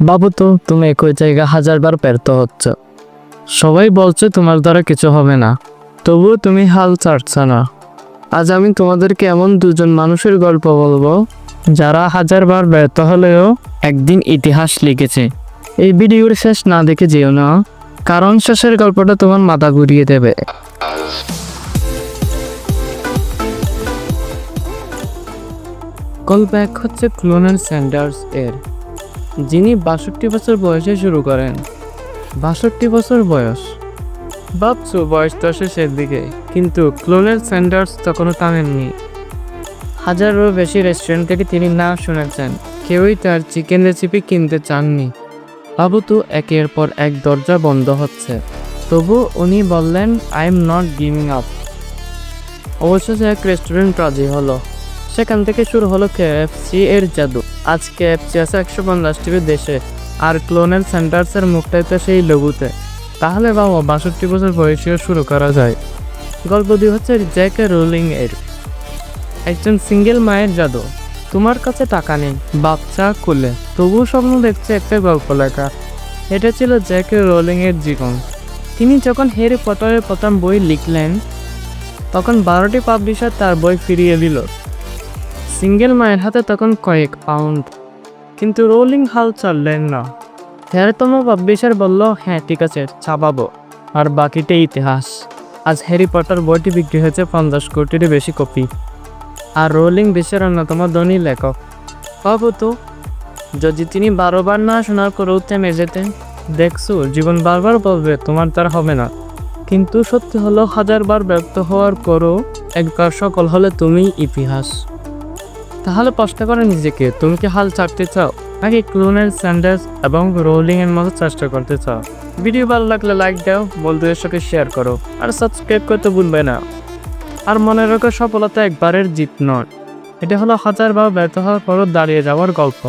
বাবু তো তুমি একই জায়গা হাজারবার ব্যর্থ হচ্ছ। সবাই বলছে তোমার দ্বারা কিছু হবে না। তবুও তুমি হাল ছাড়ছ না। আজ আমি তোমাদেরকে এমন দুজন মানুষের গল্প বলব, যারা হাজারবার ব্যর্থ হলেও একদিন ইতিহাস লিখেছে। এই ভিডিওর শেষ না দেখে যেও না, কারণ শেষের গল্পটা তোমার মাথা ঘুরিয়ে দেবে। কল ব্যাক হচ্ছে ক্লোনাল স্যান্ডার্স এর যিনি বাষট্টি বছর বয়সে শুরু করেন। বাষট্টি বছর বয়স। ভাবছ বয়স তো শেষের দিকে, কিন্তু ক্লোনাল স্যান্ডার্স তখনও থামেননি হাজারও বেশি রেস্টুরেন্ট থেকে তিনি না শুনেছেন? কেউই তার চিকেন রেসিপি কিনতে চাননি। তো একের পর এক দরজা বন্ধ হচ্ছে। তবু উনি বললেন I am not giving up অবশেষে এক রেস্টুরেন্ট রাজি হলো। সেখান থেকে শুরু হলো কেএফসি এর জাদু। আজ কেএফসি আছে একশো পঞ্চাশটি দেশে আর ক্লোনেল সেন্টার্সের মুখটাই তো সেই লঘুতে। তাহলে বাবা বাষট্টি বছর বয়সেও শুরু করা যায়। গল্প দিয়ে হচ্ছে জ্যাকে রোলিং এর। একজন সিঙ্গেল মায়ের জাদু। তোমার কাছে টাকা নেই, বাচ্চা কোলে। তবুও স্বপ্ন দেখছে একটা গল্প লেখা। এটা ছিল জ্যাকে রোলিং এর জীবন। তিনি যখন হ্যারি পটারের প্রথম বই লিখলেন, তখন বারোটি পাবলিশার তার বই ফিরিয়ে দিল। সিঙ্গেল মায়ের হাতে তখন কয়েক পাউন্ড। কিন্তু রোলিং হাল চললেন না। তেরোতম পাবলিশার বলল হ্যাঁ ঠিক আছে, ছাপাবো। আর বাকিটা ইতিহাস। আজ হ্যারি পটার বইটি বিক্রি হয়েছে পঞ্চাশ কোটির বেশি কপি। আর রোলিং বিশ্বের অন্যতম ধনী লেখক। ভাবো তো। যদি তিনি বারোবার না শোনার করেও থেমে যেতেন দেখছ, জীবন বারবার বলবে, তোমার তার হবে না। কিন্তু সত্যি হলো, হাজারবার ব্যর্থ হওয়ার পরও একবার সকল হলে তুমি ইতিহাস। তাহলে প্রশ্ন করে নিজেকে, তুমি কি হাল ছাড়তে চাও? নাকি ক্লোনের স্যান্ডার্স এবং রোলিং এর মতো চেষ্টা করতে চাও? ভিডিও ভালো লাগলে লাইক দাও, বন্ধুদের সাথে শেয়ার করো, আর সাবস্ক্রাইব করতে ভুলবে না। আর মনে রাখো সফলতা একবারের জিত নয়। এটা হলো হাজার বার ব্যর্থ হওয়ার পরও দাঁড়িয়ে যাওয়ার গল্প।